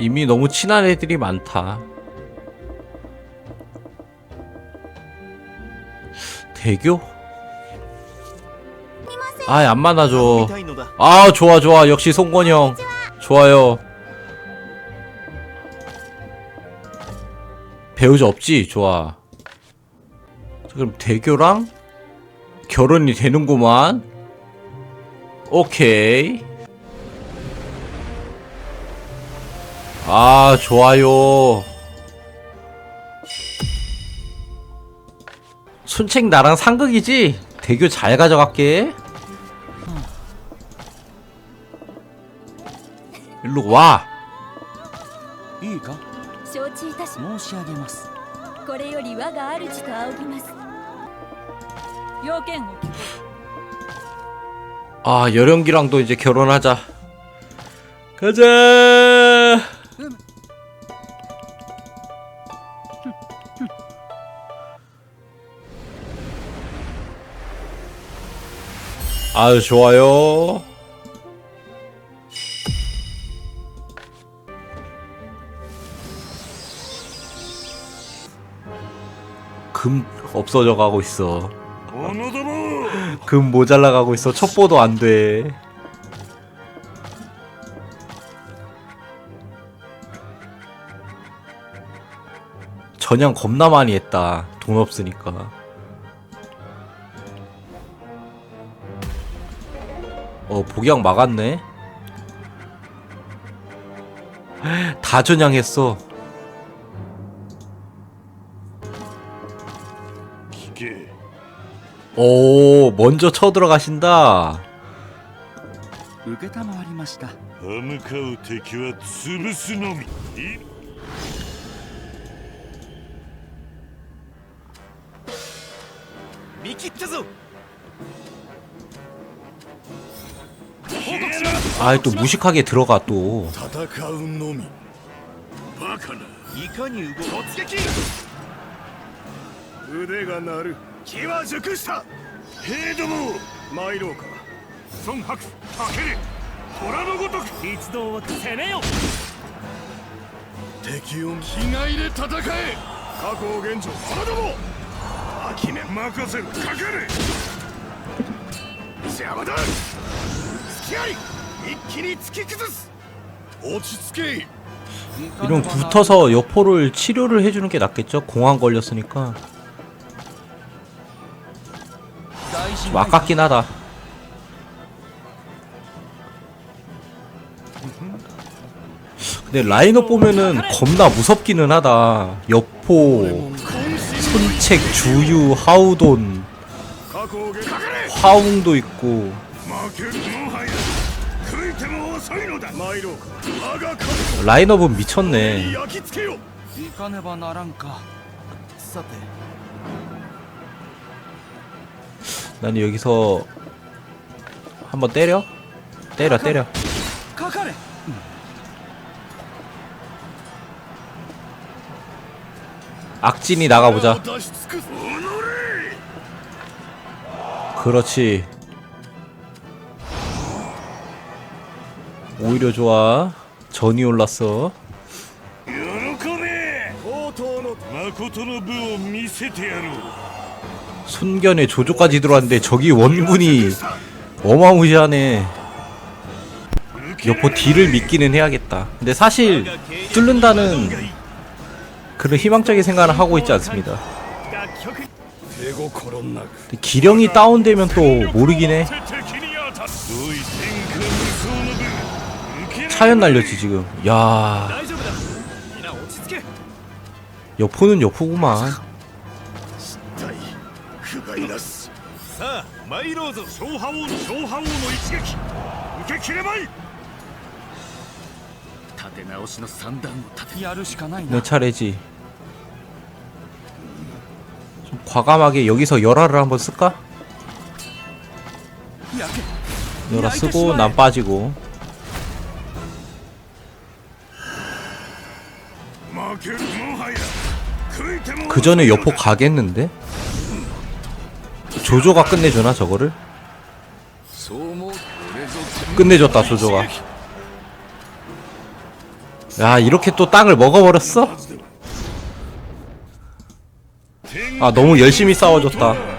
이미 너무 친한 애들이 많다. 대교? 아이 안 만나줘. 아 좋아 좋아. 역시 송건영 좋아요. 배우자 없지? 좋아. 그럼 대교랑 결혼이 되는구만. 오케이. 아 좋아요. 순책 나랑 상극이지? 대교 잘 가져갈게. 일로 와. いいか承知いたし申し上げますこれより我が主と仰ぎます要件を聞こ 아 여령기랑도 이제 결혼하자. 가자. 아유 좋아요. 금 없어져 가고 있어. 금 모자라 가고 있어. 첩보도 안돼. 전향 겁나 많이 했다. 돈 없으니까. 어, 복양 막았네. 다 전향했어. 聞け 오, 먼저 쳐들어가신다. 承りました歯向かう敵は潰すのみい見切ったぞ 아이, 또 무식하게 들어가, 또. した兵ども参ろうか孫白かけれ虎のごとく一同を攻めよ敵を気概で戦え過去を現状者ども秋め任せるかけれ邪魔だ付き合い一気に突き崩す落ち着け 이런 붙어서 여포를 치료를 해주는 게 낫겠죠? 공황 걸렸으니까. 大事 좀 아깝긴 하다. 근데 라인업 보면은 겁나 무섭기는 하다. 여포, 손책, 주유, 하우돈, 過去をかかれ 화웅도 있고. 라인업은 미쳤네. 난 여기서 한번 때려? 때려 때려. 악진이 나가보자. 그렇지. 오히려 좋아. 전이 올랐어. 순견에 조조까지 들어왔는데 저기 원군이 어마무시하네. 여포 딜을 믿기는 해야겠다. 근데 사실 뚫는다는 그런 희망적인 생각을 하고 있지 않습니다. 기령이 다운되면 또 모르긴 해. 사연 날렸지 지금. 야. 여포는 여포구만. 내 차례지. 좀 과감하게 여기서 열화를 한번 쓸까? 열화 쓰고 난 빠지고. 그 전에 여포 가겠는데? 조조가 끝내주나 저거를? 끝내줬다 조조가 야 이렇게 또 땅을 먹어버렸어? 아 너무 열심히 싸워줬다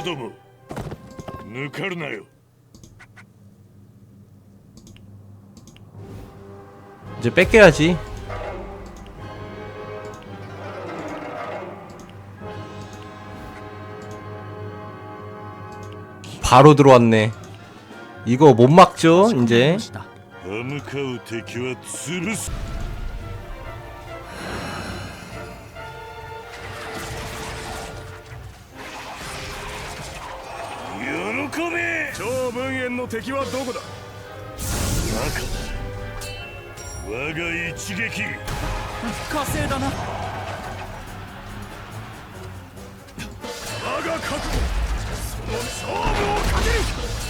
者ども抜かるなよ 이제 뺏겨야지 바로 들어왔네 이거 못 막죠 이제 した歯向かう敵は潰す べ超分煙の敵はどこだ？中だ。我が一撃。火星だな。我が覚悟。その勝負をかける。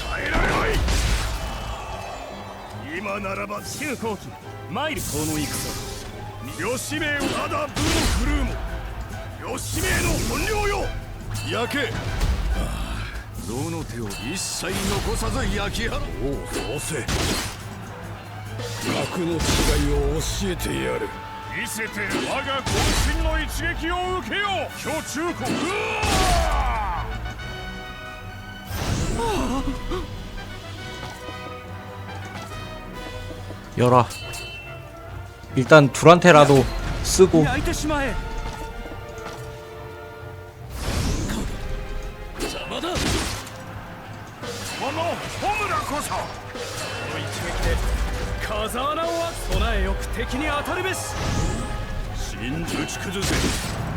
耐えられない。今ならば中後期。マイル。この戦吉兵衛ただブのクルーも吉兵衛の本領よ。焼けどの手を一切残さず焼き払おうそうせ格の違いを教えてやる見せて我が渾身の一撃を受けよ巨中国うわ 열어 일단 둘한테라도 쓰고 このホムラこそこの一撃で風穴は備えよく敵に当たるべし真打ち崩せ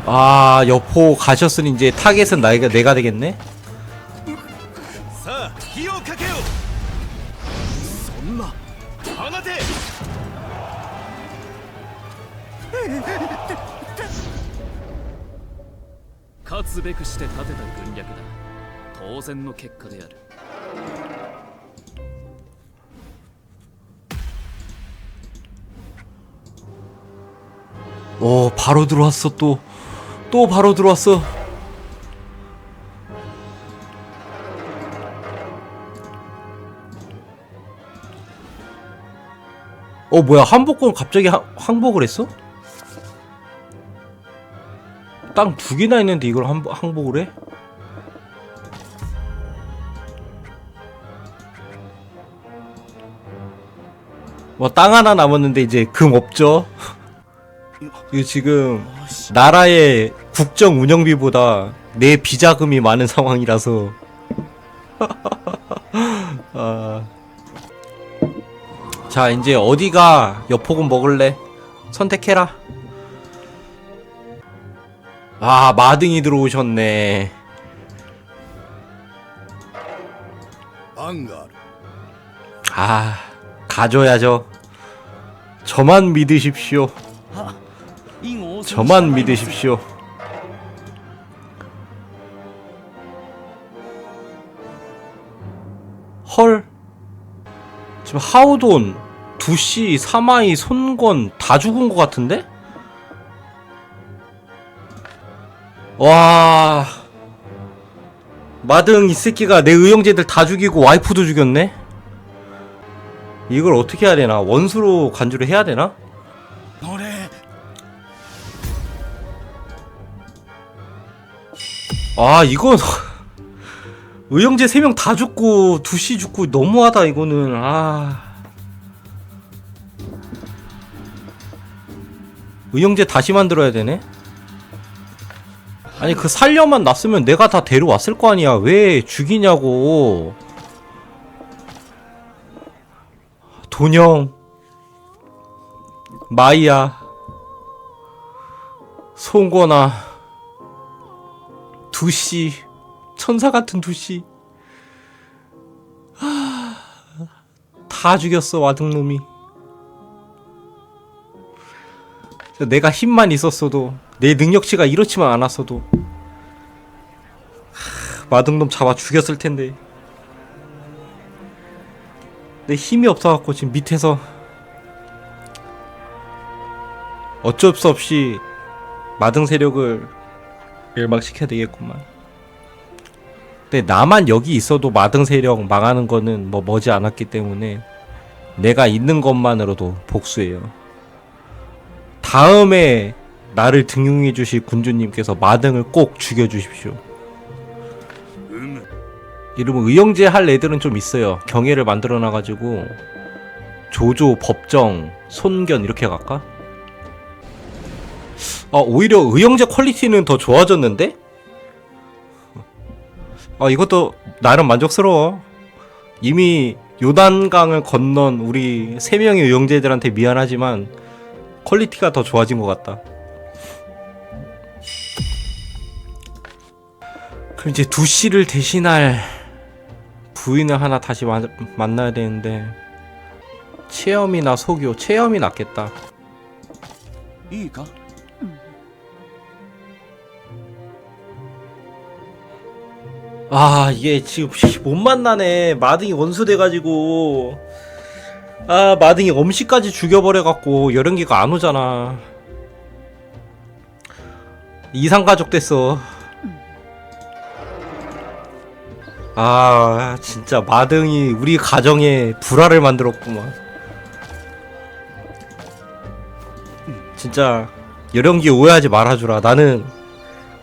아 여포 가셨으니 이제 타겟은 나이가 내가 되겠네 さあ火をかけよそんな放て勝つべくして立てた軍略だ当然の結果である 오 바로 들어왔어 또또 바로 들어왔어 어 뭐야 한복권 갑자기 하, 항복을 했어? 땅 두 개나 있는데 이걸 항, 항복을 해? 뭐 땅 하나 남았는데 이제 금 없죠? 이거 지금 나라의 국정 운영비보다 내 비자금이 많은 상황이라서. 아. 자 이제 어디가 여포금 먹을래? 선택해라. 아 마등이 들어오셨네. 아 가져야죠 저만 믿으십시오 저만 믿으십시오. 헐. 지금 하우돈, 두씨, 사마이, 손권 다 죽은 것 같은데? 와. 마등 이 새끼가 내 의형제들 다 죽이고 와이프도 죽였네? 이걸 어떻게 해야 되나? 원수로 간주를 해야 되나? 俺아 이건 의형제 3명 다 죽고 두씨 죽고 너무하다 이거는. 아. 의형제 다시 만들어야 되네? 아니 그 살려만 놨으면 내가 다 데려왔을 거 아니야. 왜 죽이냐고 돈영 마이야 송건아 두씨 천사 같은 두씨. 하... 다 죽였어 와등놈이. 내가 힘만 있었어도 내 능력치가 이렇지만 않았어도 하... 마등놈 잡아 죽였을 텐데 내 힘이 없어갖고 지금 밑에서 어쩔 수 없이 마등 세력을 멸망시켜야 되겠구만. 근데 나만 여기 있어도 마등 세력 망하는 거는 뭐 머지 않았기 때문에 내가 있는 것만으로도 복수예요. 다음에 나를 등용해 주실 군주님께서 마등을 꼭 죽여 주십시오. 이러면 의형제 할 애들은 좀 있어요. 경애를 만들어 놔가지고 조조, 법정, 손견 이렇게 갈까? 아 오히려 의형제 퀄리티는 더 좋아졌는데? 아 이것도 나름 만족스러워. 이미 요단강을 건넌 우리 세 명의 의형제들한테 미안하지만 퀄리티가 더 좋아진 것 같다. 그럼 이제 두씨를 대신할 부인을 하나 다시 마, 만나야 되는데 체험이나 소교 체험이 낫겠다. 이가? 아 이게 지금 못 만나네. 마등이 원수 돼가지고. 아 마등이 엄씨까지 죽여버려갖고 여름기가 안 오잖아. 이상가족 됐어. 아 진짜 마등이 우리 가정에 불화를 만들었구만 진짜 여령기 오해하지 말아주라. 나는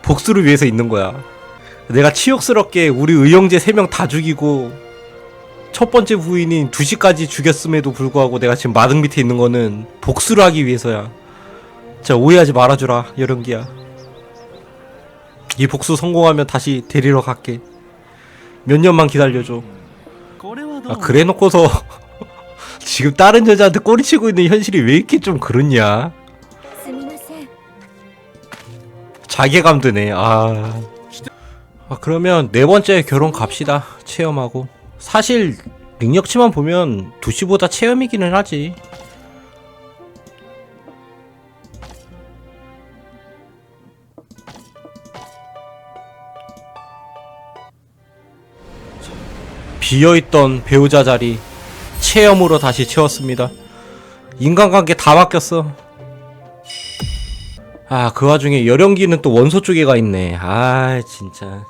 복수를 위해서 있는 거야. 내가 치욕스럽게 우리 의형제 3명 다 죽이고 첫 번째 부인인 2시까지 죽였음에도 불구하고 내가 지금 마등 밑에 있는 거는 복수를 하기 위해서야. 진짜 오해하지 말아주라 여령기야. 이 복수 성공하면 다시 데리러 갈게 몇 년만 기다려줘. 아, 그래 놓고서 지금 다른 여자한테 꼬리치고 있는 현실이 왜 이렇게 좀 그렇냐? 자괴감 드네. 아. 아 그러면 네 번째 결혼 갑시다. 체험하고. 사실 능력치만 보면 두시보다 체험이기는 하지. 비어있던 배우자 자리 체험으로 다시 채웠습니다. 인간관계 다 바뀌었어. 아, 그 와중에 여령기는 또 원소 쪽에 가 있네. 아, 진짜.